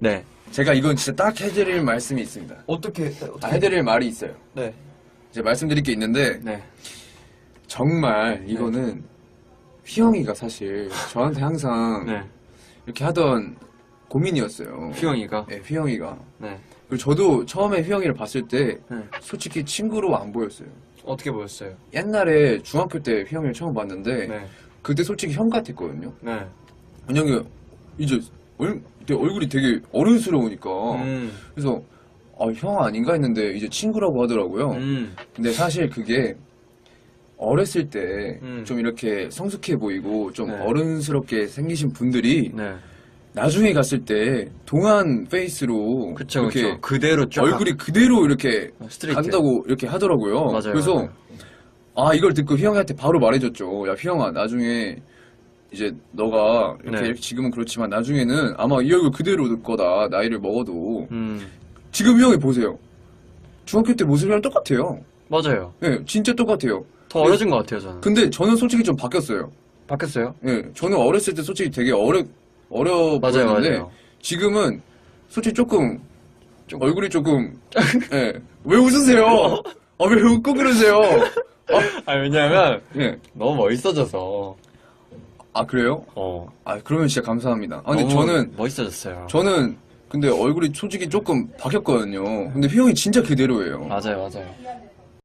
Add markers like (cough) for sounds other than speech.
네. 제가 이건 진짜 딱 해드릴 말씀이 있습니다. 어떻게, 아, 해드릴 말이 있어요. 네. 이제 말씀드릴 게 있는데 네. 정말 이거는 휘영이가 사실 저한테 항상 네. 이렇게 하던 고민이었어요. 휘영이가. 네, 휘영이가. 네. 그리고 저도 처음에 휘영이를 봤을 때 네. 솔직히 친구로 안 보였어요. 어떻게 보였어요? 옛날에 중학교 때 휘영이를 처음 봤는데 네. 그때 솔직히 형 같았거든요. 네. 왜냐면 이제 얼, 되게 얼굴이 되게 어른스러우니까 음. 그래서 아, 형 아닌가 했는데 이제 친구라고 하더라고요. 음. 근데 사실 그게 어렸을 때좀 음. 이렇게 성숙해 보이고 좀 네. 어른스럽게 생기신 분들이 네. 나중에 갔을 때 동안 페이스로 그쵸, 이렇게 그쵸. 그대로 쫙. 얼굴이 그대로 이렇게 스트레이트. 간다고 이렇게 하더라고요. 맞아요, 그래서. 아 이걸 듣고 휘영이한테 바로 말해줬죠. 야 휘영아 나중에 이제 너가 이렇게 네. 지금은 그렇지만 나중에는 아마 이 얼굴 그대로 될 거다 나이를 먹어도 음. 지금 휘영이 보세요. 중학교 때 모습이랑 똑같아요. 맞아요. 예, 진짜 똑같아요. 더 어려진 것 같아요, 저는. 근데 저는 솔직히 좀 바뀌었어요. 바뀌었어요? 예, 저는 어렸을 때 솔직히 되게 어려 어려 맞아요, 보였는데 맞아요. 지금은 솔직히 조금 좀 얼굴이 조금 예. (laughs) 왜 웃으세요? 아, 왜 웃고 그러세요? 아, 왜냐면, 예. 너무 멋있어져서. 아, 그래요? 어. 아, 그러면 진짜 감사합니다. 아, 근데 너무 저는 멋있어졌어요. 저는 근데 얼굴이 솔직히 조금 바뀌었거든요. 근데 휘영이 진짜 그대로예요. 맞아요, 맞아요.